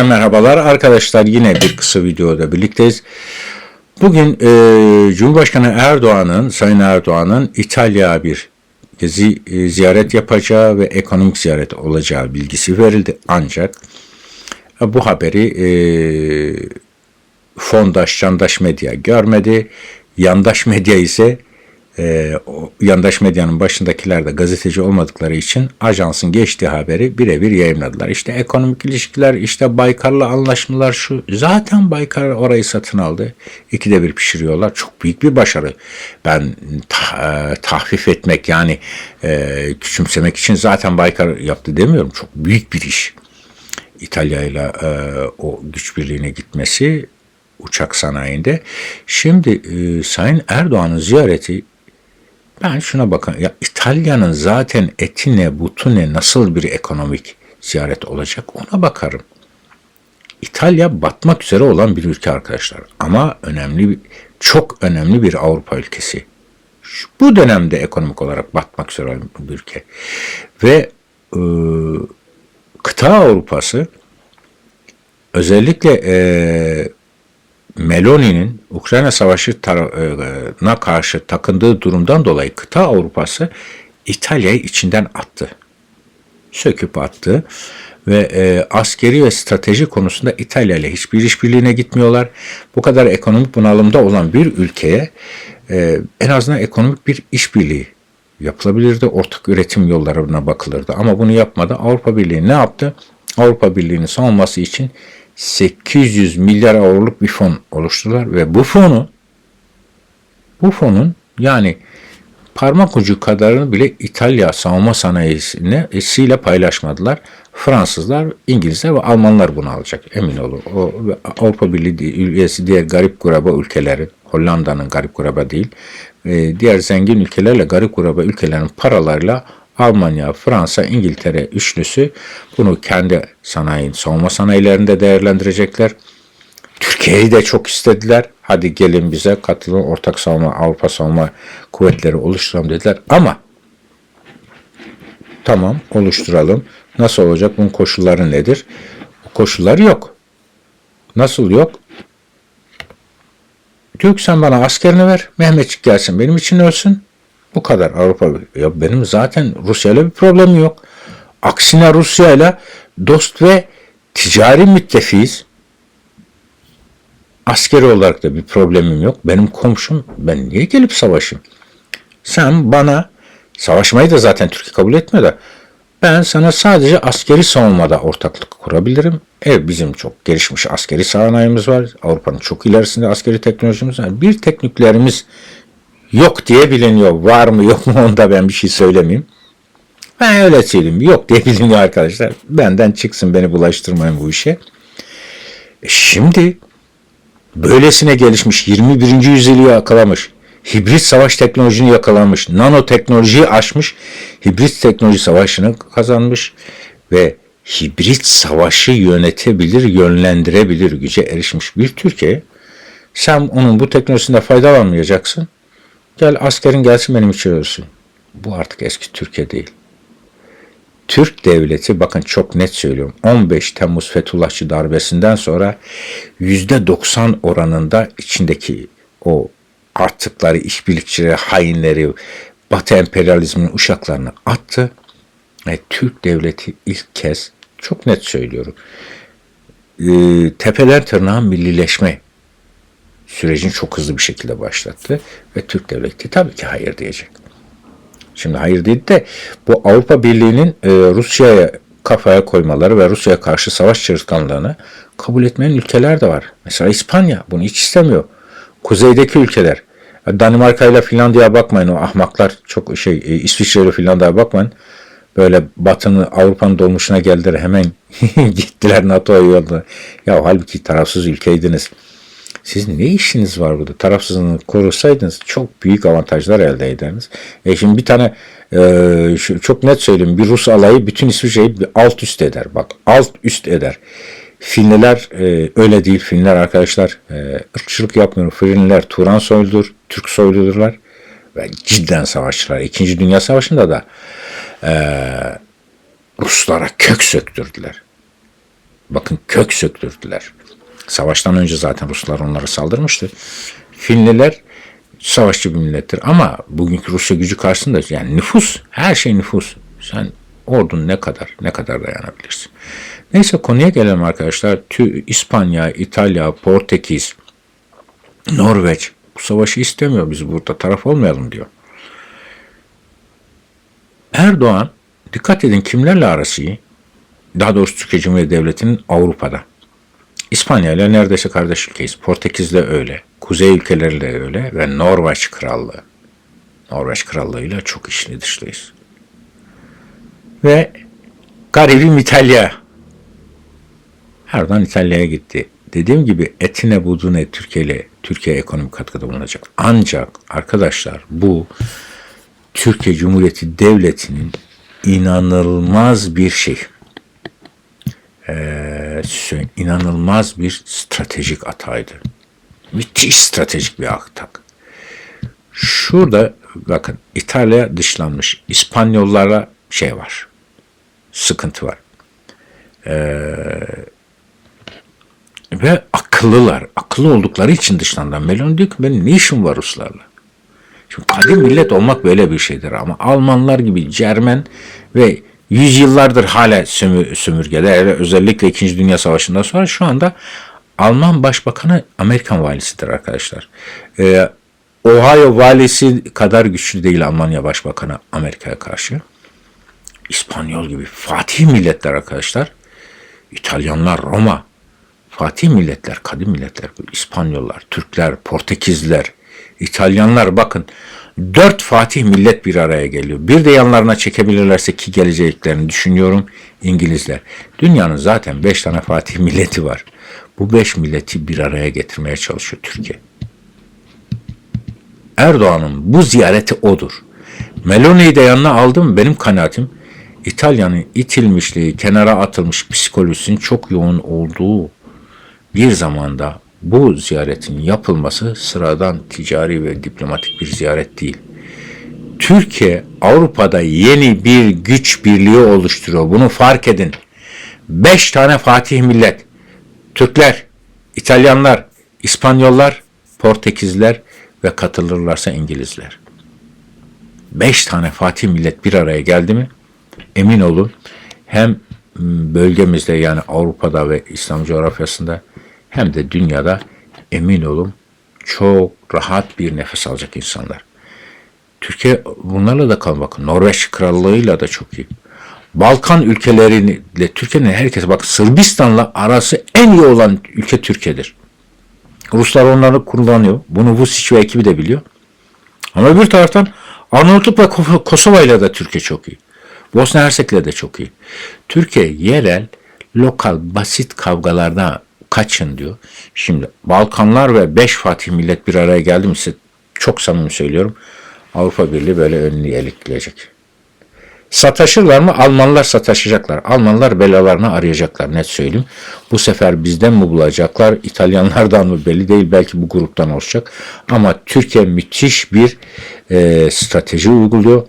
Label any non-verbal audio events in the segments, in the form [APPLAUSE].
Herkese merhabalar arkadaşlar yine bir kısa videoda birlikteyiz. Bugün e, Cumhurbaşkanı Erdoğan'ın, Sayın Erdoğan'ın İtalya bir gezi e, ziyaret yapacağı ve ekonomik ziyaret olacağı bilgisi verildi. Ancak e, bu haberi e, fondaş, candaş medya görmedi. Yandaş medya ise e, yandaş medyanın başındakiler de gazeteci olmadıkları için ajansın geçtiği haberi birebir yayınladılar. İşte ekonomik ilişkiler, işte Baykar'la anlaşmalar şu. Zaten Baykar orayı satın aldı. İkide bir pişiriyorlar. Çok büyük bir başarı. Ben ta, e, tahfif etmek yani e, küçümsemek için zaten Baykar yaptı demiyorum. Çok büyük bir iş. İtalya ile e, o güç birliğine gitmesi uçak sanayinde. Şimdi e, Sayın Erdoğan'ın ziyareti ben şuna bakın. Ya İtalya'nın zaten eti ne, butu ne, nasıl bir ekonomik ziyaret olacak ona bakarım. İtalya batmak üzere olan bir ülke arkadaşlar. Ama önemli, çok önemli bir Avrupa ülkesi. Şu, bu dönemde ekonomik olarak batmak üzere olan bir ülke. Ve e, kıta Avrupası özellikle e, Meloni'nin Ukrayna Savaşı'na karşı takındığı durumdan dolayı kıta Avrupası İtalya'yı içinden attı. Söküp attı ve e, askeri ve strateji konusunda İtalya ile hiçbir işbirliğine gitmiyorlar. Bu kadar ekonomik bunalımda olan bir ülkeye e, en azından ekonomik bir işbirliği yapılabilirdi. Ortak üretim yollarına bakılırdı. Ama bunu yapmadı. Avrupa Birliği ne yaptı? Avrupa Birliği'nin savunması için 800 milyar avroluk bir fon oluşturdular ve bu fonu bu fonun yani parmak ucu kadarını bile İtalya savunma sanayisiyle paylaşmadılar. Fransızlar, İngilizler ve Almanlar bunu alacak emin olun. O Avrupa Birliği üyesi diğer garip kuraba ülkeleri, Hollanda'nın garip kuraba değil, e, diğer zengin ülkelerle garip kuraba ülkelerin paralarıyla Almanya, Fransa, İngiltere üçlüsü bunu kendi sanayi, savunma sanayilerinde değerlendirecekler. Türkiye'yi de çok istediler. Hadi gelin bize katılın ortak savunma, Avrupa savunma kuvvetleri oluşturalım dediler. Ama tamam oluşturalım. Nasıl olacak? Bunun koşulları nedir? Koşullar yok. Nasıl yok? Diyor sen bana askerini ver. Mehmetçik gelsin benim için ölsün. Bu kadar Avrupa. Ya benim zaten Rusya ile bir problemim yok. Aksine Rusya ile dost ve ticari müttefiyiz. Askeri olarak da bir problemim yok. Benim komşum ben niye gelip savaşayım? Sen bana savaşmayı da zaten Türkiye kabul etmiyor da ben sana sadece askeri savunmada ortaklık kurabilirim. Evet bizim çok gelişmiş askeri sanayimiz var. Avrupa'nın çok ilerisinde askeri teknolojimiz var. Bir tekniklerimiz yok diye biliniyor. Var mı yok mu onda ben bir şey söylemeyeyim. Ben öyle söyleyeyim. Yok diye biliniyor arkadaşlar. Benden çıksın beni bulaştırmayın bu işe. Şimdi böylesine gelişmiş 21. yüzyılı yakalamış. Hibrit savaş teknolojisini yakalamış. Nanoteknolojiyi aşmış. Hibrit teknoloji savaşını kazanmış ve hibrit savaşı yönetebilir, yönlendirebilir güce erişmiş bir Türkiye. Sen onun bu teknolojisinde faydalanmayacaksın. Gel askerin gelsin benim için ölsün. Bu artık eski Türkiye değil. Türk devleti bakın çok net söylüyorum 15 Temmuz Fethullahçı darbesinden sonra %90 oranında içindeki o artıkları, işbirlikçileri, hainleri, Batı emperyalizminin uşaklarını attı. Ve Türk devleti ilk kez çok net söylüyorum. E, tepeden tırnağa millileşme sürecini çok hızlı bir şekilde başlattı ve Türk devleti tabii ki hayır diyecek. Şimdi hayır dedi de bu Avrupa Birliği'nin e, Rusya'ya kafaya koymaları ve Rusya'ya karşı savaş çalışkanlığını kabul etmeyen ülkeler de var. Mesela İspanya bunu hiç istemiyor. Kuzeydeki ülkeler. Danimarka ile Finlandiya'ya bakmayın o ahmaklar çok şey e, İsviçre ile Finlandiya'ya bakmayın. Böyle Batı'nın Avrupa'nın dolmuşuna geldiler hemen [LAUGHS] gittiler NATO'ya yolda. Ya halbuki tarafsız ülkeydiniz. Sizin ne işiniz var burada? Tarafsızlığını korusaydınız çok büyük avantajlar elde ederdiniz. E şimdi bir tane e, şu, çok net söyleyeyim bir Rus alayı bütün İsviçre'yi alt üst eder. Bak alt üst eder. Finliler e, öyle değil. Finliler arkadaşlar e, ırkçılık yapmıyor. Finliler Turan soyludur, Türk soyludurlar ve cidden savaşçılar. İkinci Dünya Savaşı'nda da e, Ruslara kök söktürdüler. Bakın kök söktürdüler. Savaştan önce zaten Ruslar onlara saldırmıştı. Finliler savaşçı bir millettir ama bugünkü Rusya gücü karşısında yani nüfus, her şey nüfus. Sen ordun ne kadar, ne kadar dayanabilirsin. Neyse konuya gelelim arkadaşlar. Tü, İspanya, İtalya, Portekiz, Norveç bu savaşı istemiyor. Biz burada taraf olmayalım diyor. Erdoğan dikkat edin kimlerle arası iyi? Daha doğrusu Türkiye Cumhuriyeti Devleti'nin Avrupa'da. İspanya ile neredeyse kardeş ülkeyiz. Portekiz'le öyle. Kuzey ülkeleriyle öyle ve Norveç Krallığı. Norveç Krallığı'yla çok işli dışlıyız. Ve garibim İtalya. Erdoğan İtalya'ya gitti. Dediğim gibi etine budune Türkiye ile Türkiye ekonomik katkıda bulunacak. Ancak arkadaşlar bu Türkiye Cumhuriyeti Devleti'nin inanılmaz bir şey. Ee, inanılmaz bir stratejik hataydı. Müthiş stratejik bir atak. Şurada bakın İtalya dışlanmış. İspanyollara şey var. Sıkıntı var. Ee, ve akıllılar. Akıllı oldukları için dışlandan. Melon diyor ki benim ne işim var Ruslarla? Şimdi kadim millet olmak böyle bir şeydir ama Almanlar gibi Cermen ve yüzyıllardır hala sömür, sömürgede özellikle 2. Dünya Savaşı'ndan sonra şu anda Alman Başbakanı Amerikan valisidir arkadaşlar. Ee, Ohio valisi kadar güçlü değil Almanya Başbakanı Amerika'ya karşı. İspanyol gibi Fatih milletler arkadaşlar. İtalyanlar, Roma, Fatih milletler, kadim milletler, İspanyollar, Türkler, Portekizler, İtalyanlar bakın dört Fatih millet bir araya geliyor. Bir de yanlarına çekebilirlerse ki geleceklerini düşünüyorum İngilizler. Dünyanın zaten beş tane Fatih milleti var. Bu beş milleti bir araya getirmeye çalışıyor Türkiye. Erdoğan'ın bu ziyareti odur. Meloni'yi de yanına aldım benim kanaatim İtalya'nın itilmişliği, kenara atılmış psikolojisinin çok yoğun olduğu bir zamanda bu ziyaretin yapılması sıradan ticari ve diplomatik bir ziyaret değil. Türkiye Avrupa'da yeni bir güç birliği oluşturuyor. Bunu fark edin. Beş tane Fatih millet. Türkler, İtalyanlar, İspanyollar, Portekizler ve katılırlarsa İngilizler. Beş tane Fatih millet bir araya geldi mi? Emin olun hem bölgemizde yani Avrupa'da ve İslam coğrafyasında hem de dünyada emin olun çok rahat bir nefes alacak insanlar. Türkiye bunlarla da kal bakın. Norveç krallığıyla da çok iyi. Balkan ülkeleriyle Türkiye'nin herkes bak Sırbistan'la arası en iyi olan ülke Türkiye'dir. Ruslar onları kullanıyor. Bunu Vučić ve ekibi de biliyor. Ama bir taraftan Arnavutluk ve Kosova ile de Türkiye çok iyi. Bosna Hersek'le de çok iyi. Türkiye yerel, lokal, basit kavgalardan kaçın diyor. Şimdi Balkanlar ve beş Fatih millet bir araya geldi mi size çok samimi söylüyorum. Avrupa Birliği böyle önünü elikleyecek. Sataşırlar mı? Almanlar sataşacaklar. Almanlar belalarını arayacaklar net söyleyeyim. Bu sefer bizden mi bulacaklar? İtalyanlardan mı belli değil. Belki bu gruptan olacak. Ama Türkiye müthiş bir e, strateji uyguluyor.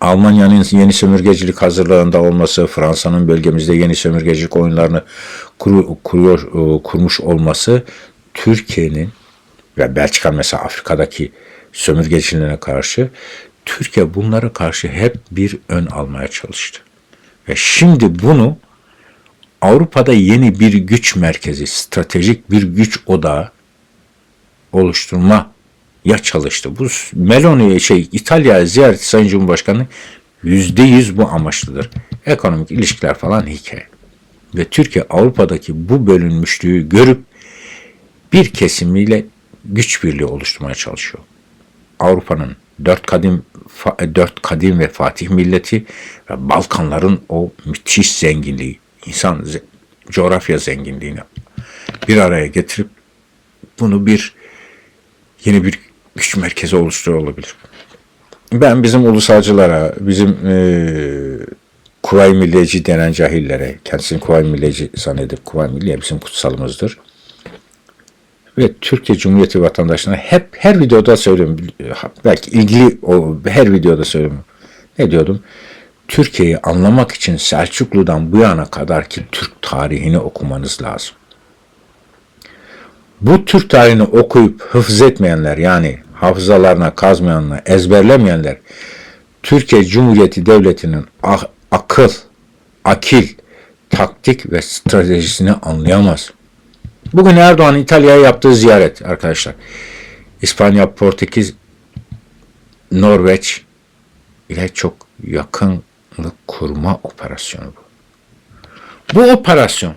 Almanya'nın yeni sömürgecilik hazırlığında olması, Fransa'nın bölgemizde yeni sömürgecilik oyunlarını kur, kuruyor, e, kurmuş olması Türkiye'nin ve Belçika mesela Afrika'daki sömürgeciliğine karşı Türkiye bunlara karşı hep bir ön almaya çalıştı. Ve şimdi bunu Avrupa'da yeni bir güç merkezi, stratejik bir güç odağı oluşturma ya çalıştı. Bu Meloni şey İtalya ziyareti Sayın Cumhurbaşkanı yüzde yüz bu amaçlıdır. Ekonomik ilişkiler falan hikaye. Ve Türkiye Avrupa'daki bu bölünmüşlüğü görüp bir kesimiyle güç birliği oluşturmaya çalışıyor. Avrupa'nın dört kadim dört kadim ve fatih milleti ve Balkanların o müthiş zenginliği, insan coğrafya zenginliğini bir araya getirip bunu bir yeni bir güç merkezi oluşturuyor olabilir. Ben bizim ulusalcılara, bizim e, Kuvay Milliyeci denen cahillere, kendisini Kuvay Milliyeci zannedip Kuvay Milliye bizim kutsalımızdır. Ve Türkiye Cumhuriyeti vatandaşlarına hep her videoda söylüyorum. Belki ilgili o her videoda söylüyorum. Ne diyordum? Türkiye'yi anlamak için Selçuklu'dan bu yana kadar ki Türk tarihini okumanız lazım. Bu Türk tarihini okuyup hıfz etmeyenler yani hafızalarına kazmayanlar, ezberlemeyenler Türkiye Cumhuriyeti Devleti'nin akıl, akil, taktik ve stratejisini anlayamaz. Bugün Erdoğan İtalya'ya yaptığı ziyaret arkadaşlar. İspanya, Portekiz, Norveç ile çok yakınlık kurma operasyonu bu. Bu operasyon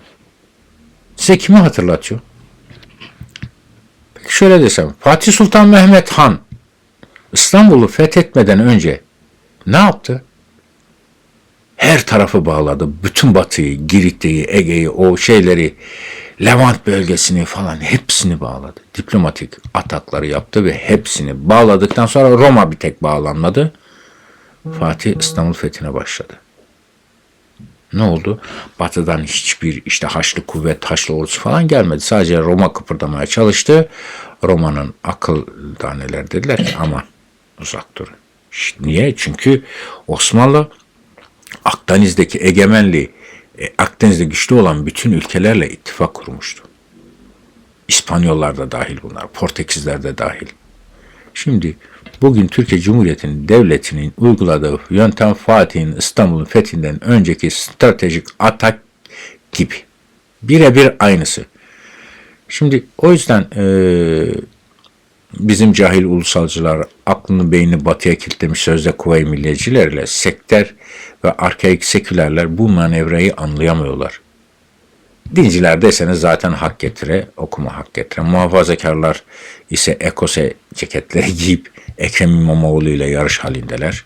size kimi hatırlatıyor? Şöyle desem, Fatih Sultan Mehmet Han İstanbul'u fethetmeden önce ne yaptı? Her tarafı bağladı. Bütün batıyı, Girit'teyi, Ege'yi, o şeyleri, Levant bölgesini falan hepsini bağladı. Diplomatik atakları yaptı ve hepsini bağladıktan sonra Roma bir tek bağlanmadı. Fatih İstanbul fethine başladı. Ne oldu? Batı'dan hiçbir işte Haçlı kuvvet, Haçlı ordusu falan gelmedi. Sadece Roma kıpırdamaya çalıştı. Roma'nın akıl daneler dediler ki aman uzak durun. Niye? Çünkü Osmanlı Akdeniz'deki egemenliği, e, Akdeniz'de güçlü olan bütün ülkelerle ittifak kurmuştu. İspanyollar da dahil bunlar, Portekizler de dahil. Şimdi bugün Türkiye Cumhuriyeti'nin devletinin uyguladığı yöntem Fatih'in İstanbul'un fethinden önceki stratejik atak gibi. Birebir aynısı. Şimdi o yüzden eee, bizim cahil ulusalcılar aklını beynini batıya kilitlemiş sözde kuvve-i milliyetçilerle sekter ve arkaik sekülerler bu manevrayı anlayamıyorlar. Dinciler deseniz zaten hak getire, okuma hak getire. Muhafazakarlar ise ekose ceketleri [LAUGHS] giyip Ekrem İmamoğlu ile yarış halindeler.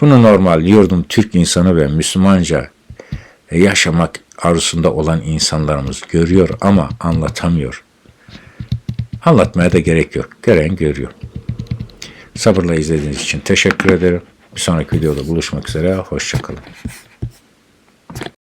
Bunu normal yurdum Türk insanı ve Müslümanca yaşamak arzusunda olan insanlarımız görüyor ama anlatamıyor. Anlatmaya da gerek yok. Gören görüyor. Sabırla izlediğiniz için teşekkür ederim. Bir sonraki videoda buluşmak üzere. Hoşçakalın.